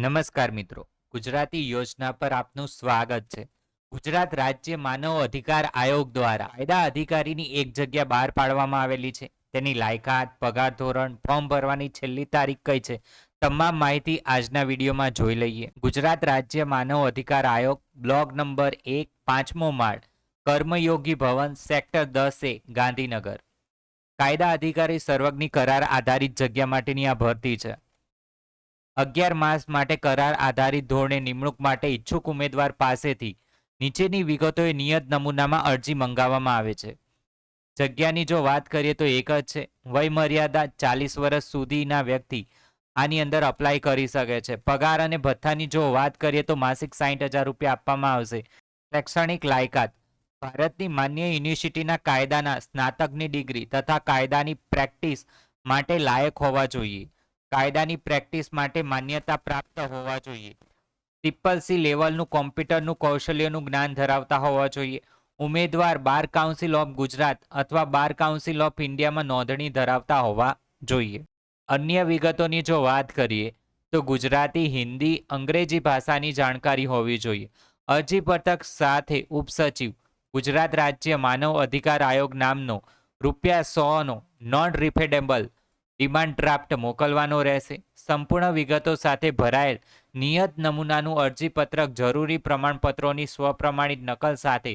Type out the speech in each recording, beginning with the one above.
નમસ્કાર મિત્રો. ગુજરાતી યોજના પર આપનું સ્વાગત છે. ગુજરાત રાજ્ય માનવ અધિકાર આયોગ દ્વારા કાયદા અધિકારીની એક જગ્યા બહાર પાડવામાં આવેલી છે. તેની લાયકાત, પગાર ધોરણ, ફોર્મ ભરવાની છેલ્લી તારીખ કઈ છે, તમામ માહિતી આજના વિડીયોમાં જોઈ લઈએ. ગુજરાત રાજ્ય માનવ અધિકાર આયોગ બ્લોક નંબર એક, પાંચમો માળ, કર્મયોગી ભવન, સેક્ટર દસ એ, ગાંધીનગર. કાયદા અધિકારી સર્વજ્ઞ કરાર આધારિત જગ્યા માટેની આ ભરતી છે. અગિયાર માસ માટે કરાર આધારિત ધોરણે નિમણૂક માટે ઈચ્છુક ઉમેદવાર પાસેથી નીચેની વિગતોએ નિયત નમૂનામાં અરજી મંગાવવામાં આવે છે. જગ્યાની જો વાત કરીએ તો એક જ છે. વય મર્યાદા ચાલીસ વર્ષ સુધીના વ્યક્તિ આની અંદર અપ્લાય કરી શકે છે. પગાર અને ભથ્થાની જો વાત કરીએ તો માસિક સાઠ હજાર રૂપિયા આપવામાં આવશે. શૈક્ષણિક લાયકાત. ભારતની માન્ય યુનિવર્સિટીના કાયદાના સ્નાતકની ડિગ્રી તથા કાયદાની પ્રેક્ટિસ માટે લાયક હોવા જોઈએ. કાયદાની પ્રેક્ટિસ માટે માન્યતા પ્રાપ્ત હોવા જોઈએ. ટ્રિપલ સી લેવલનું કોમ્પ્યુટરનું કૌશલ્યનું જ્ઞાન ધરાવતા હોવા જોઈએ. ઉમેદવાર બાર કાઉન્સિલ ઓફ ગુજરાત અથવા બાર કાઉન્સિલ ઓફ ઇન્ડિયામાં નોંધણી ધરાવતા હોવા જોઈએ. અન્ય વિગતોની જો વાત કરીએ, તો ગુજરાતી, હિન્દી, અંગ્રેજી ભાષાની જાણકારી હોવી જોઈએ. અરજી પત્રક સાથે ઉપસચિવ, ગુજરાત રાજ્ય માનવ અધિકાર આયોગ નામનો રૂપિયા સોનો નોન રિફેડેબલ ડિમાન્ડ ડ્રાફ્ટ મોકલવાનો રહેશે. સંપૂર્ણ વિગતો સાથે ભરાયેલ નિયત નમૂનાનું અરજીપત્રક જરૂરી પ્રમાણપત્રોની સ્વપ્રમાણિત નકલ સાથે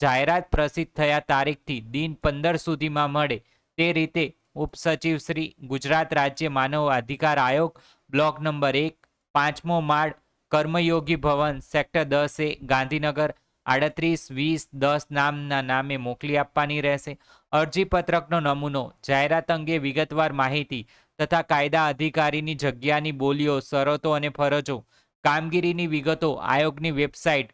જાહેરાત પ્રસિદ્ધ થયા તારીખથી દિન પંદર સુધીમાં મળે તે રીતે ઉપસચિવ શ્રી ગુજરાત રાજ્ય માનવ અધિકાર આયોગ, બ્લોક નંબર એક, પાંચમો માળ, કર્મયોગી ભવન, સેક્ટર દસ એ ગાંધીનગર, આડત્રીસ, વીસ, દસ નામના નામે મોકલી આપવાની રહેશે. અરજીપત્રકનો નમૂનો, જાહેરાત અંગે વિગતવાર માહિતી તથા કાયદા અધિકારીની જગ્યાની બોલીઓ, શરતો અને ફરજો, કામગીરીની વિગતો આયોગની website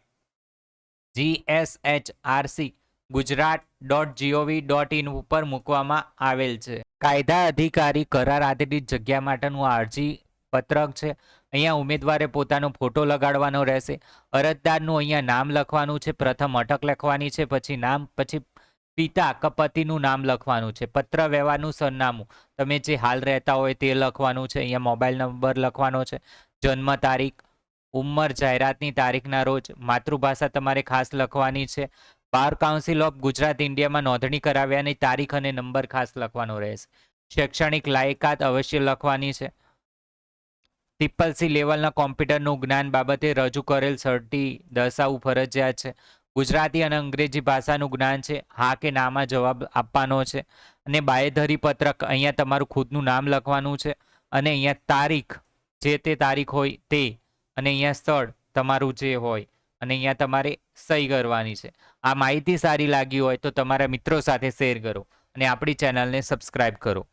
GSHRC Gujarat dot gov dot in ઉપર મૂકવામાં આવેલ છે. કાયદા અધિકારી કરાર આધારિત જગ્યા માટેનું અરજી પત્રક છે. અહીંયા ઉમેદવારે પોતાનો ફોટો લગાડવાનો રહેશે. અરજદારનું અહીંયા નામ લખવાનું છે. પ્રથમ અટક લખવાની છે. પછી નામ, પછી પિતા કે પતિનું નામ લખવાનું છે પત્ર વ્યવહારનું સરનામું. તમે જે હાલ રહેતા હોય તે લખવાનું છે, અહીંયા મોબાઈલ નંબર લખવાનો છે, જન્મ તારીખ, ઉંમર, જાહેરાતની તારીખના રોજ, માતૃભાષા તમારે ખાસ લખવાની છે. બાર કાઉન્સિલ ઓફ ગુજરાત ઇન્ડિયામાં નોંધણી કરાવ્યાની તારીખ અને નંબર ખાસ લખવાનો રહેશે. શૈક્ષણિક લાયકાત અવશ્ય લખવાની છે. ટ્રિપલ સી લેવલના કોમ્પ્યુટરનું જ્ઞાન બાબતે રજૂ કરેલ સર્ટી દર્શાવવું ફરજિયાત છે. ગુજરાતી અને અંગ્રેજી ભાષાનું જ્ઞાન છે, હા કે નામાં જવાબ આપવાનો છે અને બાયધરી પત્રક અહીંયા તમારું ખુદનું નામ લખવાનું છે અને અહીંયા તારીખ, જે તે તારીખ હોય તે અને અહીંયા સ્થળ તમારું જે હોય અને અહીંયા તમારે સહી કરવાની છે. આ માહિતી સારી લાગી હોય તો તમારા મિત્રો સાથે શેર કરો અને આપણી ચેનલને સબસ્ક્રાઈબ કરો.